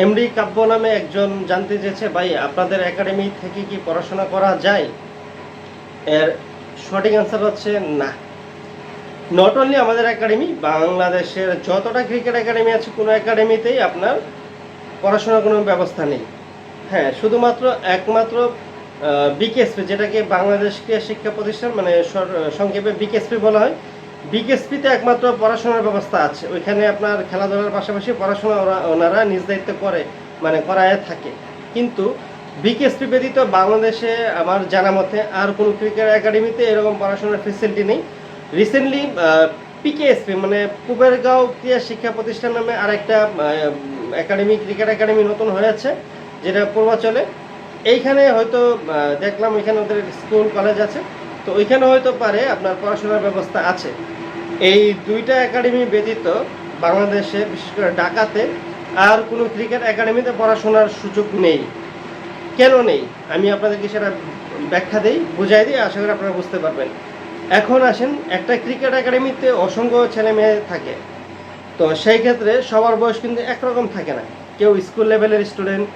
MD কাব্য নামে একজন জানতে চেয়েছে, ভাই, আপনাদের একাডেমি থেকে কি পড়াশোনা করা যায়? এর সঠিক অ্যান্সার হচ্ছে না। নট অনলি আমাদের একাডেমি, বাংলাদেশের যতটা ক্রিকেট একাডেমি আছে, কোনো একাডেমিতেই আপনার পড়াশোনার কোনো ব্যবস্থা নেই। হ্যাঁ শুধুমাত্র একমাত্র বিকেএসপি যেটাকে বাংলাদেশকে শিক্ষা প্রতিষ্ঠান মানে সংক্ষেপে বিকেএসপি বলা হয় বিকেএসপিতে একমাত্র পড়াশোনার ব্যবস্থা আছে। ওইখানে আপনার খেলাধুলার পাশাপাশি পড়াশোনা ওরা, ওনারা নিজ দায়িত্ব করে মানে করায় থাকে। কিন্তু বিকেএসপি ব্যতীত বাংলাদেশে আমার জানা মতে আর কোনো ক্রিকেট একাডেমিতে এরকম পড়াশোনার ফেসিলিটি নেই। রিসেন্টলি পিকেএসপি মানে কুবেরগাঁও ক্রীড়া শিক্ষা প্রতিষ্ঠান নামে আরেকটা একাডেমি, ক্রিকেট একাডেমি নতুন হয়েছে, যেটা পূর্বাচলে। এইখানে হয়তো দেখলাম এখানে ওদের স্কুল, কলেজ আছে। তো ওইখানে হয়তো পারে আপনার পড়াশোনার ব্যবস্থা আছে। এই দুইটা একাডেমি ব্যতীত বাংলাদেশে, বিশেষ করে ঢাকাতে, আর কোনো ক্রিকেট একাডেমিতে পড়াশোনার সুযোগ নেই। কেন নেই? আমি আপনাদেরকে সেটা ব্যাখ্যা দিই, বুঝাই দিই, আশা করি আপনারা বুঝতে পারবেন। এখন আসেন, একটা ক্রিকেট একাডেমিতে অসংখ্য ছেলে মেয়ে থাকে। তো সেই ক্ষেত্রে সবার বয়স কিন্তু একরকম থাকে না। কেউ স্কুল লেভেলের স্টুডেন্ট,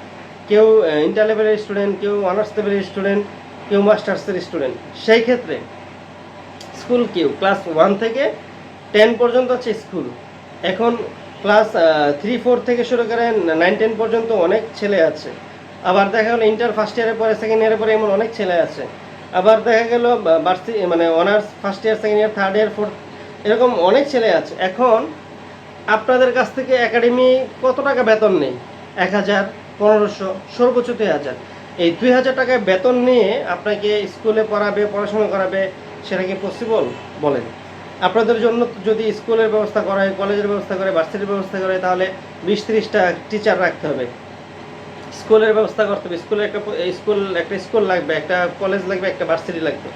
কেউ ইন্টার লেভেলের স্টুডেন্ট, কেউ অনার্স লেভেলের স্টুডেন্ট কেউ মাস্টার্সের স্টুডেন্ট। সেই ক্ষেত্রে স্কুল কেউ? ক্লাস ওয়ান থেকে টেন পর্যন্ত হচ্ছে স্কুল। এখন ক্লাস থ্রি ফোর থেকে শুরু করে নাইন টেন পর্যন্ত অনেক ছেলে আছে। আবার দেখা গেলো ইন্টার ফার্স্ট ইয়ারের পরে সেকেন্ড ইয়ারের পরে এমন অনেক ছেলে আছে। আবার দেখা গেল বার্ষিক মানে honours first year second year third year fourth এরকম অনেক ছেলে আছে। এখন আপনাদের কাছ থেকে একাডেমি কত টাকা বেতন নেই? এক হাজার, পনেরোশো সর্বোচ্চ দুই হাজার। এই দুই হাজার টাকায় বেতন নিয়ে আপনাকে স্কুলে পড়াবে, পড়াশোনা করাবে, সেটা কি পসিবল বলেন। আপনাদের জন্য যদি স্কুলের ব্যবস্থা করা হয়, কলেজের ব্যবস্থা করে ভার্সিটির ব্যবস্থা করে তাহলে বিশ ত্রিশটা টিচার রাখতে হবে। স্কুলের ব্যবস্থা করতে হবে। স্কুলে একটা স্কুল একটা স্কুল লাগবে, একটা কলেজ লাগবে, একটা ভার্সিটি লাগবে।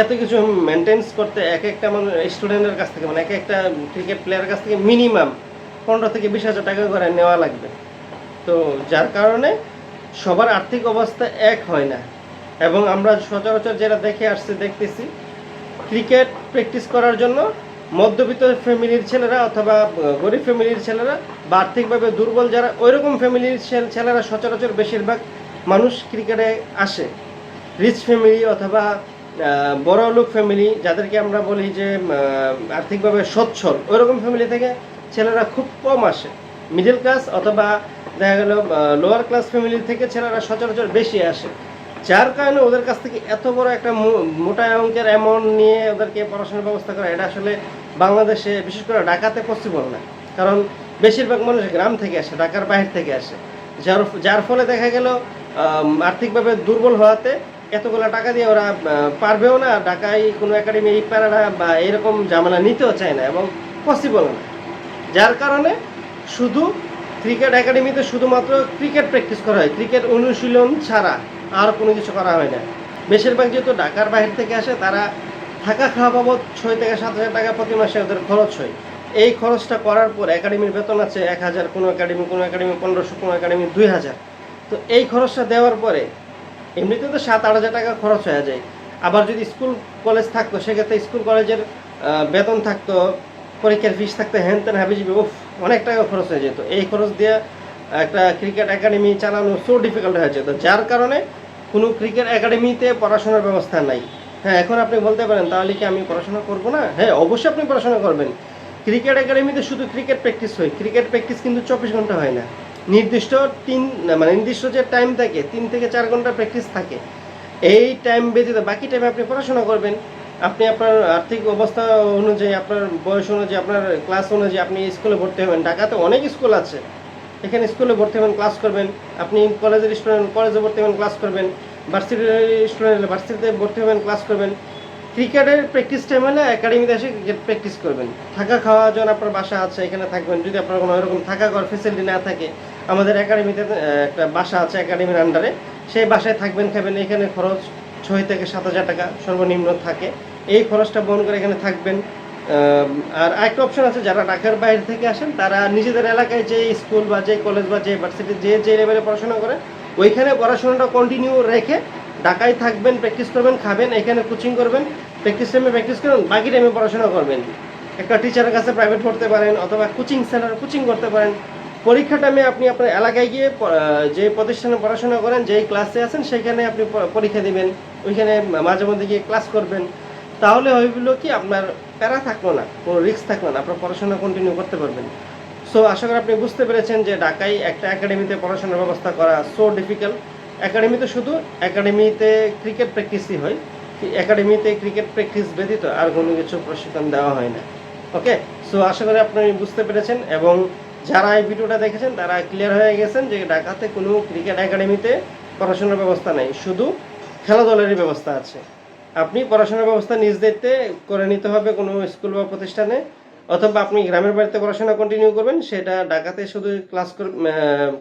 এত কিছু মেনটেন্স করতে এক একটা মানে স্টুডেন্টের কাছ থেকে মানে এক একটা ক্রিকেট প্লেয়ারের কাছ থেকে মিনিমাম পনেরো থেকে বিশ হাজার টাকা করে নেওয়া লাগবে। তো যার কারণে সবার আর্থিক অবস্থা এক হয় না। এবং আমরা সচরাচর যেটা দেখে আসছি, দেখতেছি ক্রিকেট প্র্যাকটিস করার জন্য মধ্যবিত্ত ফ্যামিলির ছেলেরা অথবা গরিব ফ্যামিলির ছেলেরা বা আর্থিকভাবে দুর্বল যারা, ওইরকম ফ্যামিলির ছেলে- ছেলেরা সচরাচর বেশিরভাগ মানুষ ক্রিকেটে আসে। রিচ ফ্যামিলি অথবা বড় লোক ফ্যামিলি যাদেরকে আমরা বলি যে আর্থিকভাবে সচ্ছল, ওইরকম ফ্যামিলি থেকে ছেলেরা খুব কম আসে। মিডল ক্লাস অথবা দেখা গেল লোয়ার ক্লাস ফ্যামিলি থেকে ছেলেরা সচরাচর বেশি আসে। যার কারণে ওদের কাছ থেকে এত বড় একটা মোটা অঙ্কের অ্যামাউন্ট নিয়ে ওদেরকে পড়াশোনার ব্যবস্থা করা, এটা আসলে বাংলাদেশে, বিশেষ করে ঢাকাতে পসিবল না। কারণ বেশিরভাগ মানুষ গ্রাম থেকে আসে, ঢাকার বাইরে থেকে আসে। যার যার ফলে দেখা গেল আর্থিকভাবে দুর্বল হওয়াতে এতগুলো টাকা দিয়ে ওরা পারবেও না। ঢাকায় কোনো একাডেমি এই প্যারাডা বা এরকম ঝামেলা নিতেও চায় না এবং পসিবল না। যার কারণে শুধু ক্রিকেট একাডেমিতে শুধুমাত্র ক্রিকেট প্র্যাকটিস করা হয়। ক্রিকেট অনুশীলন ছাড়া আর কোনো কিছু করা হয় না। বেশিরভাগ যেহেতু ঢাকার বাইরে থেকে আসে, তারা থাকা খাওয়া বাবদ ছয় থেকে সাত হাজার টাকা প্রতি মাসে ওদের খরচ হয়। এই খরচটা করার পর একাডেমির বেতন আছে এক হাজার, কোনো একাডেমি কোনো একাডেমি পনেরোশো, কোনো একাডেমি দুই হাজার। তো এই খরচটা দেওয়ার পরে এমনিতে তো সাত, আট হাজার টাকা খরচ হয়ে যায়। আবার যদি স্কুল কলেজ থাকতো, সেক্ষেত্রে স্কুল কলেজের বেতন থাকতো, পরীক্ষার ফিস থাকতো, হ্যান তেন হাবিজবি, উফ। অনেক টাকা খরচ হয়ে যেত। এই খরচ দিয়ে একটা ক্রিকেট একাডেমি চালানো সো ডিফিকাল্ট হয়ে যেত। যার কারণে কোনো ক্রিকেট একাডেমিতে পড়াশোনার ব্যবস্থা নাই। হ্যাঁ এখন আপনি বলতে পারেন, তাহলে কি আমি পড়াশোনা করব না? হ্যাঁ অবশ্যই আপনি পড়াশোনা করবেন। ক্রিকেট একাডেমিতে শুধু ক্রিকেট প্র্যাকটিস হয়। ক্রিকেট প্র্যাকটিস কিন্তু চব্বিশ ঘণ্টা হয় না। নির্দিষ্ট তিন মানে নির্দিষ্ট যে টাইম থাকে, তিন থেকে চার ঘণ্টা প্র্যাকটিস থাকে। এই টাইম ব্যতীত বাকি টাইমে আপনি পড়াশোনা করবেন। আপনি আপনার আর্থিক অবস্থা অনুযায়ী, আপনার বয়স অনুযায়ী, আপনার ক্লাস অনুযায়ী আপনি স্কুলে ভর্তি হবেন। ঢাকাতে অনেক স্কুল আছে। এখানে স্কুলে ভর্তি হবেন ক্লাস করবেন। আপনি কলেজের স্টুডেন্ট কলেজে ভর্তি হবেন ক্লাস করবেন। ভার্সিটির স্টুডেন্ট ভার্সিটিতে ভর্তি হবেন ক্লাস করবেন। ক্রিকেটের প্র্যাকটিস টাইম হলে একাডেমিতে এসে ক্রিকেট প্র্যাকটিস করবেন। থাকা খাওয়া যখন আপনার বাসা আছে, এখানে থাকবেন। যদি আপনার কোনো এরকম থাকা ঘর ফেসিলিটি না থাকে, আমাদের একাডেমিতে একটা বাসা আছে একাডেমির আন্ডারে সেই বাসায় থাকবেন, খাবেন। এখানে খরচ ছয় থেকে সাত হাজার টাকা সর্বনিম্ন থাকে। এই খরচটা বহন করে এখানে থাকবেন আর আরেকটা অপশন আছে, যারা ঢাকার বাইরে থেকে আসেন, তারা নিজেদের এলাকায় যে স্কুল বা যে কলেজ বা যে ভার্সিটি যে যে লেভেলে পড়াশোনা করে, ওইখানে পড়াশোনাটা কন্টিনিউ রেখে ঢাকায় থাকবেন প্র্যাকটিস করবেন, খাবেন, এখানে কোচিং করবেন প্র্যাকটিস টাইমে প্র্যাকটিস করবেন বাকি টাইমে পড়াশোনা করবেন। একটা টিচারের কাছে প্রাইভেট পড়তে পারেন, অথবা কোচিং সেন্টার কোচিং করতে পারেন। পরীক্ষা টাইমে আপনি আপনার এলাকায় গিয়ে যে প্রতিষ্ঠানে পড়াশোনা করেন, যেই ক্লাসে আছেন, সেখানে আপনি পরীক্ষা দিবেন। ওইখানে মাঝে মধ্যে গিয়ে ক্লাস করবেন, তাহলে হইগুলো কি আপনার প্যারা থাকল না, কোনো রিস্ক থাকল না, আপনার পড়াশোনা কন্টিনিউ করতে পারবেন। সো আশা করি আপনি বুঝতে পেরেছেন যে ঢাকায় একটা একাডেমিতে পড়াশোনার ব্যবস্থা করা সো ডিফিকাল্ট একাডেমিতে শুধু একাডেমিতে ক্রিকেট প্র্যাকটিসই হয় একাডেমিতে ক্রিকেট প্র্যাকটিস ব্যতীত আর কোনো কিছু প্রশিক্ষণ দেওয়া হয় না। ওকে সো আশা করি আপনি বুঝতে পেরেছেন এবং যারা এই ভিডিওটা দেখেছেন তারা ক্লিয়ার হয়ে গেছেন যে ঢাকাতে কোনো ক্রিকেট একাডেমিতে পড়াশোনার ব্যবস্থা নেই। শুধু খেলাধুলারই ব্যবস্থা আছে। আপনি পড়াশোনার ব্যবস্থা নিজ দায়িত্বে করে নিতে হবে কোনো স্কুল বা প্রতিষ্ঠানে, অথবা আপনি গ্রামের বাড়িতে পড়াশোনা কন্টিনিউ করবেন, সেটা ঢাকাতে শুধু ক্লাস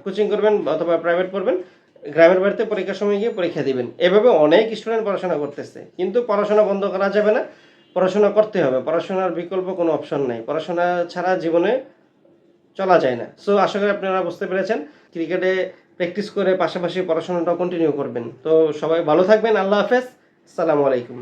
কোচিং করবেন অথবা প্রাইভেট পড়বেন, গ্রামের বাড়িতে পরীক্ষার সময় গিয়ে পরীক্ষা দিবেন। এভাবে অনেক স্টুডেন্ট পড়াশোনা করতেছে, কিন্তু পড়াশোনা বন্ধ করা যাবে না, পড়াশোনা করতে হবে। পড়াশোনার বিকল্প কোনো অপশন নাই। পড়াশোনা ছাড়া জীবনে চলা যায় না। সো আশা করি আপনারা বুঝতে পেরেছেন। ক্রিকেটে প্র্যাকটিস করে পাশাপাশি পড়াশোনাটাও কন্টিনিউ করবেন। তো সবাই ভালো থাকবেন আল্লাহ হাফেজ আসসালামু আলাইকুম।